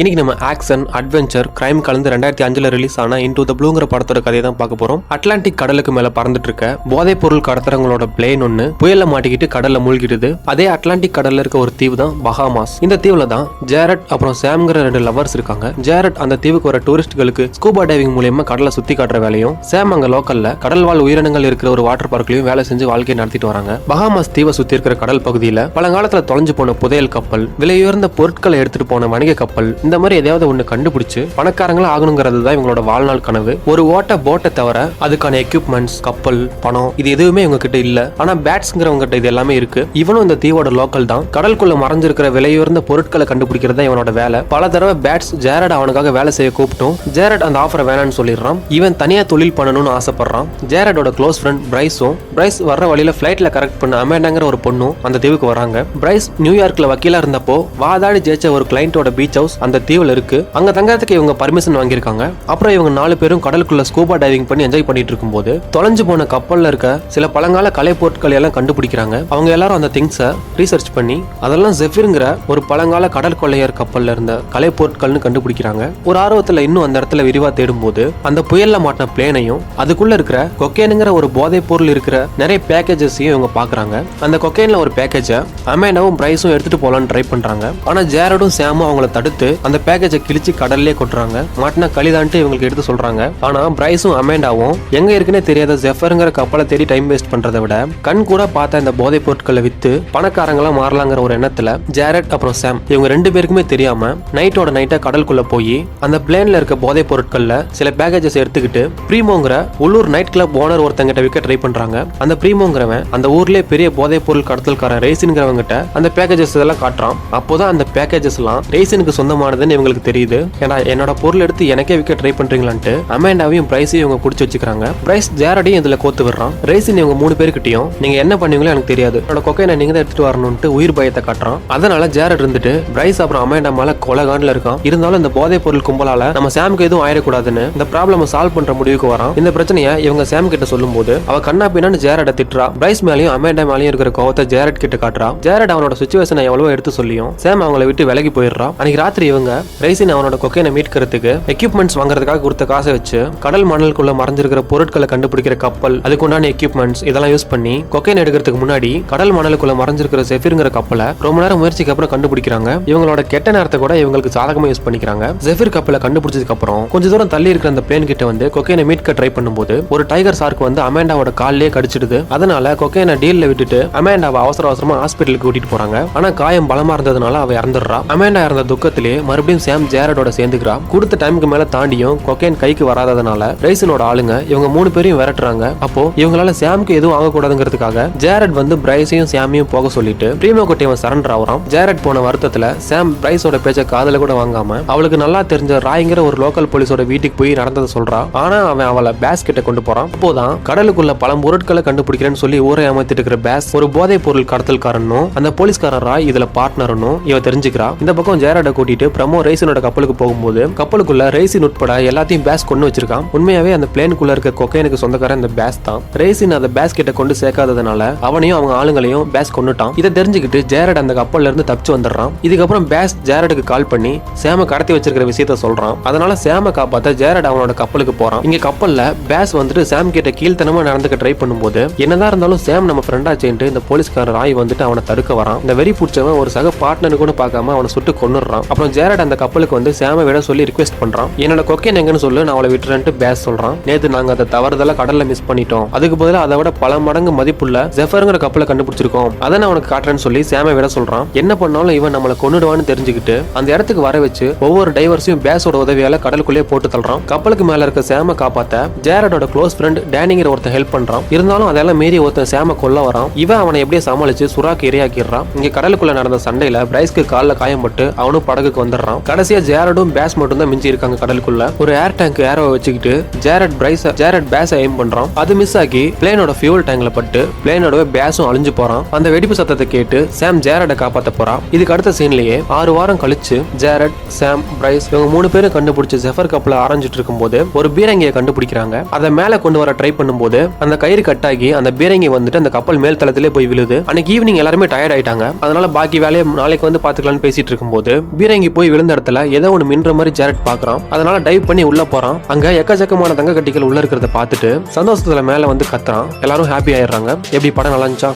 இன்னைக்கு நம்ம action adventure crime கலந்து ரெண்டாயிரத்தி அஞ்சுல ரிலீஸ் ஆன இன்டூ த ப்ளூங்கிற படத்தோட கதையை தான் பார்க்க போறோம். அட்லாண்டிக் கடலுக்கு மேல பறந்துட்டு இருக்க போதைப் பொருள் கடத்துறவங்களோட பிளேன் ஒன்னு புயல்ல மாட்டிக்கிட்டு கடல்ல மூழ்கிடுது. அதே அட்லாண்டிக் கடல்ல இருக்க ஒரு தீவு தான் பஹாமாஸ் இந்த தீவுல தான் ஜேரட் அப்புறம் சாம்ங்கிற ரெண்டு லவர்ஸ் இருக்காங்க. ஜேரட் அந்த தீவுக்கு வர டூரிஸ்ட்களுக்கு ஸ்கூபா டைவிங் மூலியமா கடலை சுத்தி காட்டுற வேலையும் சாம் அங்க லோக்கல்ல கடல் வாழ் உயிரினங்கள் இருக்கிற ஒரு வாட்டர் பார்க்லயும் வேலை செஞ்சு வாழ்க்கையை நடத்திட்டு வராங்க. பஹாமாஸ் தீவை சுத்தி இருக்கிற கடல் பகுதியில பழங்காலத்துல தொலைஞ்சு போன புதையல் கப்பல் விலையுயர்ந்த பொருட்களை எடுத்துட்டு போன வணிக கப்பல் இந்த மாதிரி எதையாவது ஒன்று கண்டுபிடிச்சு பணக்காரங்களா ஆகணுங்கிறது தான் இவங்களோட வாழ்நாள் கனவு. ஒரு ஓட்ட போட்டை தவிர அதுக்கான எக்யூப்மெண்ட்ஸ் கப்பல் பணம் இது எதுவுமே இவங்க கிட்ட இல்ல. ஆனா பேட்ஸ்ங்கிறவங்க கிட்ட இது எல்லாமே இருக்கு. இவனும் இந்த தீவோட லோக்கல் தான். கடலுக்குள்ள மறைஞ்சிருக்கிற விலையுயர்ந்த பொருட்களை கண்டுபிடிக்கிறது தான் இவனோட வேலை. பல தடவை பேட்ஸ் ஜேரட் அவனுக்காக வேலை செய்ய கூப்பிட்டும். ஜேரட் அந்த ஆஃபரை வேணாம்னு சொல்லிடுறான். இவன் தனியா தொழில் பண்ணணும்னு ஆசைப்படுறான். ஜேரடோட க்ளோஸ் ஃப்ரெண்ட் பிரைஸும் பிரைஸ் வர்ற வழியில ஃபிளைட்ல கரெக்ட் பண்ண அமேண்டாங்கிற ஒரு பொண்ணும் அந்த தீவுக்கு வராங்க. பிரைஸ் நியூயார்க்ல வக்கீலா இருந்தப்போ வாதாடி ஜெயிச்ச ஒரு கிளைண்டோட பீச் ஹவுஸ் அந்த தீவுல இருக்கு. அங்க தங்கறதுக்கு இவங்க பர்மிஷன் வாங்கியிருக்காங்க. அப்புறம் இவங்க நாலு பேரும் கடலுக்குள்ள ஸ்கூபா டைவிங் பண்ணி என்ஜாய் பண்ணிட்டு இருக்கும்போது தொலைஞ்சு போன கப்பல்ல இருக்க சில பழங்கால கலை பொருட்களை எல்லாம் கண்டுபிடிக்கிறாங்க. அவங்க எல்லாரும் அந்த திங்ஸை ரீசர்ச் பண்ணி அதெல்லாம் ஜெஃபிருங்கிற ஒரு பழங்கால கடல் கொள்ளையர் கப்பல்ல இருந்த கலை பொருட்கள்னு கண்டுபிடிக்கிறாங்க. ஒரு ஆர்வத்துல இன்னும் அந்த இடத்துல விரிவா தேடும்போது அந்த புயல்ல மாட்டின பிளேனையும் அதுக்குள்ள இருக்கிற கொக்கேனுங்கிற ஒரு போதைப் பொருள் இருக்கிற நிறைய பேக்கேஜஸையும் இவங்க பாக்குறாங்க. அந்த கொக்கேன்ல ஒரு பேக்கேஜை அமேனாவும் பிரைஸும் எடுத்துட்டு போலான்னு ட்ரை பண்றாங்க. ஆனா ஜேரடும் சேமும் அவங்கள தடுத்து அந்த பேக்கேஜை கிழிச்சு கடல்லே கொட்டுறாங்க. மாட்டினா களிதான்ட்டு இவங்களுக்கு எடுத்து சொல்றாங்க. ஆனா பிரைஸும் அமேண்டாவும் எங்க இருக்குன்னே தெரியாத ஜெஃபருங்கிற கப்பலை தேடி டைம் வேஸ்ட் பண்றதை விட கண் கூட பார்த்த இந்த போதைப் பொருட்களை வித்து பணக்காரங்களா மாறலாங்கிற ஒரு எண்ணத்துல ஜேரட் அப்புறம் சாம் இவங்க ரெண்டு பேருக்குமே தெரியாம நைட்டோட நைட்டா கடலுக்குள்ள போய் அந்த பிளேன்ல இருக்க போதைப் பொருட்கள்ல சில பேக்கேஜஸ் எடுத்துக்கிட்டு ப்ரீமோங்கிற உள்ளூர் நைட் கிளப் ஓனர் ஒருத்தங்கிட்ட விற்க ட்ரை பண்றாங்க. அந்த ப்ரீமோங்கிறவன் அந்த ஊர்லயே பெரிய போதைப் பொருள் கடத்தல்காரன் ரேசின்கிறவங்க அந்த பேக்கேஜஸ் இதெல்லாம் காட்டுறான். அப்போதான் அந்த பேக்கேஜஸ் எல்லாம் ரேசினுக்கு சொந்தமானதுன்னு இவங்களுக்கு தெரியுது. ஏன்னா என்னோட பொருள் எடுத்து எனக்கே விற்க ட்ரை பண்றீங்களான்ட்டு அமேண்டாவையும் பிரைஸையும் இவங்க பிடிச்சி வச்சுக்கிறாங்க. பிரைஸ் ஜேரடையும் இதுல கோத்து விடுறான். ரேசின் இவங்க மூணு பேருக்கிட்டையும் நீங்க என்ன பண்ணுவீங்களோ எனக்கு தெரியாது. என்னோட கொக்கைனை நீங்க தான் எடுத்துட்டு வரணும்ட்டு உயிர் பயத்தை காட்டுறான். அதனால ஜேரட் இருந்துட்டு பிரைஸ் அப்புறம் அமேண்டா மேல கொலகாண்டில் இருக்கான். இருந்தாலும் இந்த போதைப் பொருள் கும்பலால நம்ம சாமுக்கு எதுவும் ஆயிடக்கூடாதுன்னு இந்த ப்ராப்ளம் சால்வ் பண்ற முடிவுக்கு வரான். இந்த பிரச்சனையை இவங்க சாம் கிட்ட சொல்லும்போது அவ கண்ணா பின்னான்னு ஜேரட திட்டுறா. பிரைஸ் மேலயும் அமேண்டா மேலயும் இருக்கிற கோவத்தை ஜேரட் கிட்ட காட்டுறா. ஜேரட் அவனோட சுச்சுவேஷனை எவ்வளவோ எடுத்து சொல்லியும் சாம் அவங்கள விட்டு விலகி போயிடுறான் அன்னைக்கு ராத்திரி இவங்க ரைசின் அவனோட கொக்கைனை மீட்கிறதுக்கு எக்யூப்மெண்ட்ஸ் வாங்குறதுக்காக கொடுத்த காசை வச்சு கடல் மணலுக்குள்ள மறைஞ்சிருக்கிற பொருட்களை கண்டுபிடிக்கிற கப்பல் அதுக்குண்டான எக்யூப்மெண்ட்ஸ் இதெல்லாம் யூஸ் பண்ணி கொக்கைன் எடுக்கிறதுக்கு முன்னாடி கடல் மணலுக்குள்ள மறைஞ்சிருக்கிற செஃபிருங்கிற கப்பலை ரொம்ப நேரம் முயற்சிக்கு அப்புறம் கண்டுபிடிக்கிறாங்க. இவங்களோட கெட்ட நேரத்தை கூட இவங்களுக்கு சாதகமா யூஸ் பண்ணிக்கிறாங்க. ஜெஃபிர் கப்பலை கண்டுபிடிச்சதுக்கு அப்புறம் கொஞ்ச தூரம் தள்ளி இருக்கிற அந்த பிளேன் கிட்ட வந்து கொக்கைனை மீட்க ட்ரை பண்ணும்போது ஒரு டைகர் சார்க் வந்து அமேண்டாவோட காலிலே கடிச்சிடுது. அதனால கொக்கைனை டீல்ல விட்டுட்டு அமேண்டாவை அவசர அவசரமா ஹாஸ்பிட்டலுக்கு கூட்டிட்டு போறாங்க. ஆனா காயம் பலமா இருந்ததுனால அவ இறந்துடுறா. அமேண்டா இறந்த துக்கத்திலே மறுபடியும் சேம் ஜேரடோட சேர்ந்துக்கிறா. கொடுத்த டைமுக்கு மேல தாண்டியும் கொக்கைன் கைக்கு வராததுனால பிரைசனோட ஆளுங்க இவங்க மூணு பேரையும் விரட்டுறாங்க. அப்போ இவங்களால சாம்க்கு எதுவும் ஆகக்கூடாதுங்கிறதுக்காக ஜேரட் வந்து பிரைஸையும் சாமியும் போக சொல்லிட்டு பிரீமோ கொட்டையவன் சரண்டர் ஆகுறான். ஜேரட் போன வருத்தத்துல சாம் பிரைஸோட பேச்ச காதல கூட வாங்காம அவளுக்கு நல்லா தெரிஞ்ச ராய்ங்கிற ஒரு லோக்கல் போலீஸோட வீட்டுக்கு போய் நடந்ததை சொல்றான் ஆனா அவன் அவளை பேஸ் கிட்ட கொண்டு போறான். அப்போதான் கடலுக்குள்ள பல பொருட்களை கண்டுபிடிக்கிறேன்னு சொல்லி ஊரை அமைத்துட்டு இருக்கிற பேஸ் ஒரு போதைப் பொருள் கடத்தல்காரனும் அந்த போலீஸ்காரன் ராய் இதுல பார்ட்னரும் இவ தெரிஞ்சுக்கிறா. இந்த பக்கம் ஜேரட கூட்டிட்டு பிரமோ ரேசினோட கப்பலுக்கு போகும்போது கப்பலுக்குள்ள ரேசின் உட்பட எல்லாத்தையும் பேஸ் கொண்டு வச்சிருக்கான். உண்மையாவே அந்த பிளேனுக்குள்ள இருக்க கொக்கைனுக்கு சொந்தக்காரன் இந்த பேஸ் தான். ரேசின் அந்த பேஸ் கிட்ட கொண்டு சேர்க்காததுனால அவனையும் அவங்க ஆளுங்களையும் பேஸ் கொண்டுட்டான். இதை தெரிஞ்சுக்கிட்டு ஜேரட் அந்த கப்பல்ல இருந்து தப்பிச்சு வந்துடுறான். இதுக்கப்புறம் பேஸ் ஜேரடுக்கு கால் பண்ணி சேம கடத்தி வச்சிருக்கிற விஷயத்த சொல்றான். அதனால சேம காப்பாத்த ஜேரட் அவனோட கப்பலுக்கு போறான். இங்க கப்பல்ல பேஸ் வந்துட்டு சாம் கிட்ட கீழ்த்தனமா நடந்துக்க ட்ரை பண்ணும்போது என்னதான் இருந்தாலும் சேம் நம்ம ஃப்ரெண்டா சேர்ந்து இந்த போலீஸ்காரர் ராய் வந்துட்டு அவனை தடுக்க வரான். இந்த வெறி பிடிச்சவன் ஒரு சக பார்ட்னர் கூட பார்க்காம அவனை சுட்டு கொன்னுடுறான். அப்புறம் ஜேரட் அந்த கப்பலுக்கு வந்து சேம விட சொல்லி ரிக்வெஸ்ட் பண்றான். என்னோட கொக்கைன் எங்கன்னு சொல்லு நான் அவளை விட்டுறேன்ட்டு பேஸ் சொல்றான். நேத்து நாங்க அதை தவறுதெல்லாம் கடல்ல மிஸ் பண்ணிட்டோம். அதுக்கு பதிலாக அதை விட பல மடங்கு மதிப்புள்ள ஜெஃபருங்கிற கப்பலை கண்டுபிடிச்சிருக்கோம். அதை நான் உனக்கு காட்டுறேன்னு சொல்லி சேம விட சொல்றான். என்ன பண்ணாலும் இவன் நம்மளை கொண்டுடுவான்னு தெரிஞ்சுக்கிட்டு அந்த இடத்துக்கு வர வச்சு ஒவ்வொரு டைவர்ஸையும் பேஸோட உதவியால கடலுக்குள்ளே போட்டு தள்ளுறான். கப்பலுக்கு மேல இருக்க சேம காப்பாத்த ஜேரடோட க்ளோஸ் ஃப்ரெண்ட் டேனிங்கிற ஒருத்தன் ஹெல்ப் பண்றான். இருந்தாலும் அதெல்லாம் மீறி ஒருத்தன் சேம கொல்ல வரான். இவன் அவனை எப்படியே சமாளிச்சு சுறாக்கு இரையாக்கிடுறான். இங்க கடலுக்குள்ள நடந்த சண்டையில பிரைஸ்க்கு காலில் காயம்பட்டு அவனும் படகுக்கு வந்துடுறான். கடைசியா ஜேரடும் பேஸ் மட்டும் தான் மிஞ்சி இருக்காங்க கடலுக்குள்ள. ஒரு ஏர் டேங்க் ஏரோவை வச்சுக்கிட்டு ஜேரட் பிரைஸ் ஜேரட் பேஸை எய்ம் பண்றான். அது மிஸ் ஆகி பிளேனோட ஃபியூல் டேங்க்ல பட்டு பிளேனோட பேஸும் அழிஞ்சு போறான். அந்த வெடிப்பு சத்தத்தை கேட்டு சாம் ஜேரட காப்பாத்த போறான். இதுக்கு அடுத்த சீன்லயே ஆறு வாரம் கழிச்சு ஜேரட் சாம் பிரைஸ் இவங்க மூணு பேரும் கண்டுபிடிச்ச ஜெஃபர் கப்ல ஆரஞ்சிட்டு இருக்கும்போது ஒரு பீரங்கியை கண்டுபிடிக்கிறாங்க. அதை மேல கொண்டு வர ட்ரை பண்ணும்போது அந்த கயிறு கட்டாகி அந்த பீரங்கி வந்துட்டு அந்த கப்பல் மேல் தளத்திலே போய் விழுது. அன்னைக்கு ஈவினிங் எல்லாருமே டயர்ட் ஆயிட்டாங்க. அதனால பாக்கி வேலையை நாளைக்கு வந்து பாத்துக்கலாம்னு பேசிட்டு இருக்கும்போது பீரங்கி போய் போய் விழுந்த இடத்துல ஏதோ ஒன்று மின்ற மாதிரி ஜாரட் பார்க்குறான் அதனால டைவ் பண்ணி உள்ள போறான். அங்க எக்கச்சக்கமான தங்க கட்டிகள் உள்ள இருக்கிறத பார்த்துட்டு சந்தோஷத்துல மேல வந்து கத்துறான். எல்லாரும் ஹாப்பி ஆயிடுறாங்க. எப்படி படம் நல்லா இருந்துச்சா?